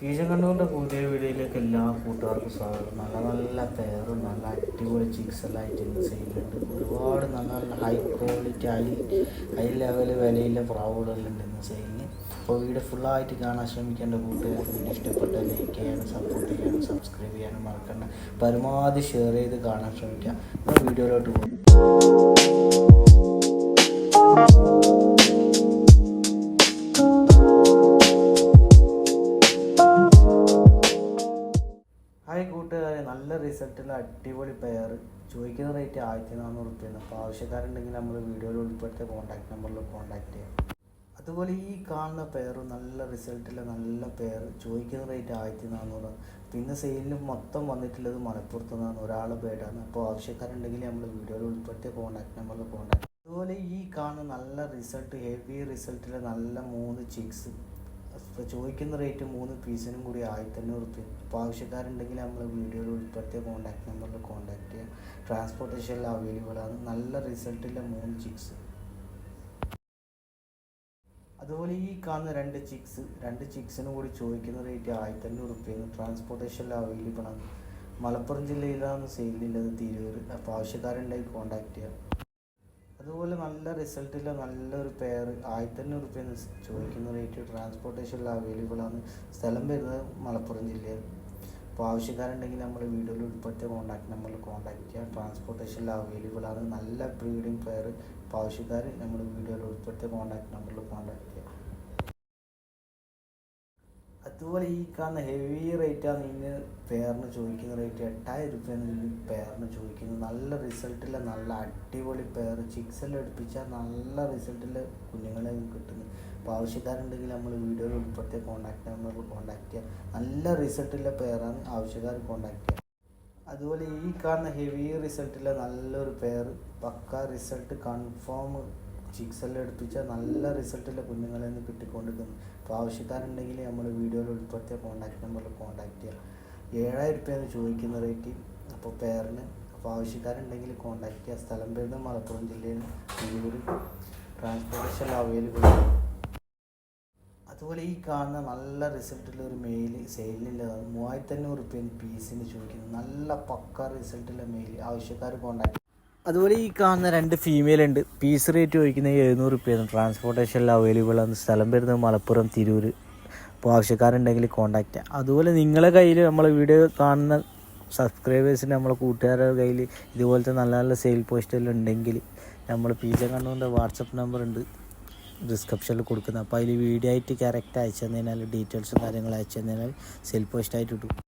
കണ്ടുകൊണ്ട് പുതിയ വീഡിയോയിലേക്ക് എല്ലാ കൂട്ടുകാർക്കും സ്വാഗതം. നല്ല നല്ല പേരും നല്ല അടിപൊളി ചിക്സ് എല്ലാം ആയിട്ട് ഇന്ന് ചെയ്യുന്നുണ്ട് ഒരുപാട് നല്ല നല്ല high quality high high level വിലയിലെ പ്രാവുകളുണ്ട് ഇന്ന് സെയിലിന് അപ്പോൾ വീഡിയോ ഫുള്ളായിട്ട് കാണാൻ ശ്രമിക്കേണ്ട കൂട്ടുകാർ വീഡിയോ ഇഷ്ടപ്പെട്ട ലൈക്ക് ചെയ്യാനും സപ്പോർട്ട് ചെയ്യാനും സബ്സ്ക്രൈബ് ചെയ്യാനും മറക്കണ്ട. പരമാവധി ഷെയർ ചെയ്ത് കാണാൻ ശ്രമിക്കാം അപ്പോൾ വീഡിയോയിലോട്ട് പോകും. റിസൾട്ടുള്ള അടിപൊളി പെയർ ചോദിക്കുന്ന റേറ്റ് ആയിരത്തി നാനൂറ് റുപ്യാണ് അപ്പോൾ ആവശ്യക്കാരുണ്ടെങ്കിൽ നമ്മൾ വീഡിയോയിൽ ഉൾപ്പെടുത്തിയ കോൺടാക്ട് നമ്പറിൽ കോൺടാക്ട് ചെയ്യാം. അതുപോലെ ഈ കാണുന്ന പെയർ നല്ല റിസൾട്ടുള്ള നല്ല പെയർ ചോദിക്കുന്ന റേറ്റ് ആയിരത്തി നാനൂറ് പിന്നെ സെയിലിന് മൊത്തം വന്നിട്ടുള്ളത് മലപ്പുറത്ത് നിന്നാണ്. ഒരാളെ ബേഡാണ് അപ്പോൾ ആവശ്യക്കാരുണ്ടെങ്കിൽ നമ്മൾ വീഡിയോയിൽ ഉൾപ്പെടുത്തിയ കോൺടാക്ട് നമ്പറിൽ കോൺടാക്ട് അതുപോലെ ഈ കാണുന്ന നല്ല റിസൾട്ട് ഹെവി റിസൾട്ടിലെ നല്ല മൂന്ന് ചിക്സ് ഇപ്പോൾ ചോദിക്കുന്ന റേറ്റ് മൂന്ന് പീസിനും കൂടി ആയിരത്തി അഞ്ഞൂറ് റുപ്യ അപ്പോൾ ആവശ്യക്കാരുണ്ടെങ്കിൽ നമ്മൾ വീഡിയോയിൽ ഉൾപ്പെടുത്തിയ കോൺടാക്ട് നമ്പറിൽ കോൺടാക്ട് ചെയ്യാം. ട്രാൻസ്പോർട്ടേഷനിൽ അവൈലബിൾ ആണ്. നല്ല റിസൾട്ടിലെ മൂന്ന് ചിക്സ് അതുപോലെ ഈ കാണുന്ന രണ്ട് ചിക്സ് രണ്ട് ചിക്സിനും കൂടി ചോദിക്കുന്ന റേറ്റ് ആയിരത്തി അഞ്ഞൂറ് റുപ്യാണ് ട്രാൻസ്പോർട്ടേഷനിൽ അവൈലബിൾ ആണ്. മലപ്പുറം ജില്ലയിലാണ് സെയിലുള്ളത് തിരൂർ അപ്പോൾ ആവശ്യക്കാരുണ്ടെങ്കിൽ കോൺടാക്ട് ചെയ്യാം. അതുപോലെ നല്ല റിസൾട്ടില്ല നല്ലൊരു പെയർ അഞ്ഞൂറ് റുപ്യാണ് ചോദിക്കുന്ന റേറ്റ് ട്രാൻസ്പോർട്ടേഷനിൽ അവൈലബിൾ ആണ്. സ്ഥലം വരുന്നത് മലപ്പുറം ജില്ലയിൽ. അപ്പോൾ ആവശ്യക്കാരുണ്ടെങ്കിൽ നമ്മൾ വീഡിയോയിൽ ഉൾപ്പെട്ട് കോൺടാക്ട് നമ്പറിൽ കോൺടാക്ട് ചെയ്യുക. അവൈലബിൾ ആണ്. നല്ല ബ്രീഡിങ് പെയർ അപ്പോൾ ആവശ്യക്കാർ നമ്മൾ വീഡിയോയിൽ ഉൾപ്പെടുത്തിയ കോൺടാക്ട് നമ്പറിൽ കോൺടാക്ട് ചെയ്യുക. അതുപോലെ ഈ കാണുന്ന ഹെവി റേറ്റാണ് ഇതിന് പെയറിന് ചോദിക്കുന്ന റേറ്റ് എട്ടായിരം രൂപയാണ് ഈ പെയറിന് ചോദിക്കുന്നത്. നല്ല റിസൾട്ടില്ല നല്ല അടിപൊളി പെയർ ചിക്സെല്ലാം എടുപ്പിച്ചാൽ നല്ല റിസൾട്ടിൽ കുഞ്ഞുങ്ങളെ കിട്ടുന്നു അപ്പോൾ ആവശ്യക്കാരുണ്ടെങ്കിൽ നമ്മൾ വീഡിയോയിൽ ഉൾപ്പെടുത്തിയ കോൺടാക്ട് നമ്പറിൽ കോൺടാക്ട് ചെയ്യുക നല്ല റിസൾട്ടിലെ പെയറാണ് ആവശ്യക്കാർ കോൺടാക്ട് ചെയ്യുക അതുപോലെ ഈ കാണുന്ന ഹെവി റിസൾട്ടിലെ നല്ലൊരു pair pakka result confirm chicks എടുപ്പിച്ചാൽ നല്ല റിസൾട്ടുള്ള കുഞ്ഞുങ്ങളെ നിന്ന് കിട്ടിക്കൊണ്ടിരിക്കുന്നു അപ്പോൾ ആവശ്യക്കാരുണ്ടെങ്കിൽ നമ്മൾ വീഡിയോയിൽ ഉൾപ്പെടുത്തിയ കോൺടാക്ട് നമ്പറിൽ കോൺടാക്ട് ചെയ്യുക ഏഴായിരം രൂപയാണ് ചോദിക്കുന്ന റേറ്റ് അപ്പോൾ പേരിന് അപ്പോൾ ആവശ്യക്കാരുണ്ടെങ്കിൽ കോൺടാക്ട് ചെയ്യുക സ്ഥലം പേരുന്ന മലപ്പുറം ജില്ലയിൽ തിരൂർ ട്രാൻസ്പോർട്ടേഷൻ അവൈലബിൾ അതുപോലെ ഈ കാണുന്ന നല്ല റിസൾട്ടുള്ള ഒരു മെയിൽ സെയിലിനുള്ളതാണ് മൂവായിരത്തി അഞ്ഞൂറ് റുപ്യാണ് പീസിന് ചോദിക്കുന്നത്. നല്ല പക്ക റിസൾട്ടുള്ള മെയിൽ ആവശ്യക്കാർ കോൺടാക്ട് അതുപോലെ ഈ കാണുന്ന രണ്ട് ഫീമെയിൽ ഉണ്ട്. പീസ് റേറ്റ് ചോദിക്കുന്നത് എഴുന്നൂറ് റുപ്യാണ് ട്രാൻസ്പോർട്ടേഷനിൽ അവൈലബിൾ ആണ്. സ്ഥലം വരുന്നത് മലപ്പുറം തിരൂർ. അപ്പോൾ ആവശ്യക്കാരുണ്ടെങ്കിൽ കോൺടാക്റ്റ് ചെയ്യാം. അതുപോലെ നിങ്ങളെ കയ്യിൽ നമ്മൾ വീഡിയോ കാണുന്ന സബ്സ്ക്രൈബേഴ്സിന്റെ നമ്മളെ കൂട്ടുകാരുടെ കയ്യിൽ ഇതുപോലത്തെ നല്ല നല്ല സെയിൽ പോസ്റ്റെല്ലാം ഉണ്ടെങ്കിൽ നമ്മൾ പി ജെ കണ്ണൂന്റെ വാട്സപ്പ് നമ്പർ ഉണ്ട്. ഡിസ്ക്രിപ്ഷനിൽ കൊടുക്കുന്നത്. അപ്പോൾ അതിൽ വീഡിയോ ആയിട്ട് കറക്റ്റ് അയച്ചു തന്നതിനാൽ ഡീറ്റെയിൽസും കാര്യങ്ങളും അയച്ചു തന്നതിനാൽ സെയിൽ പോസ്റ്റായിട്ട് ഇട്ടു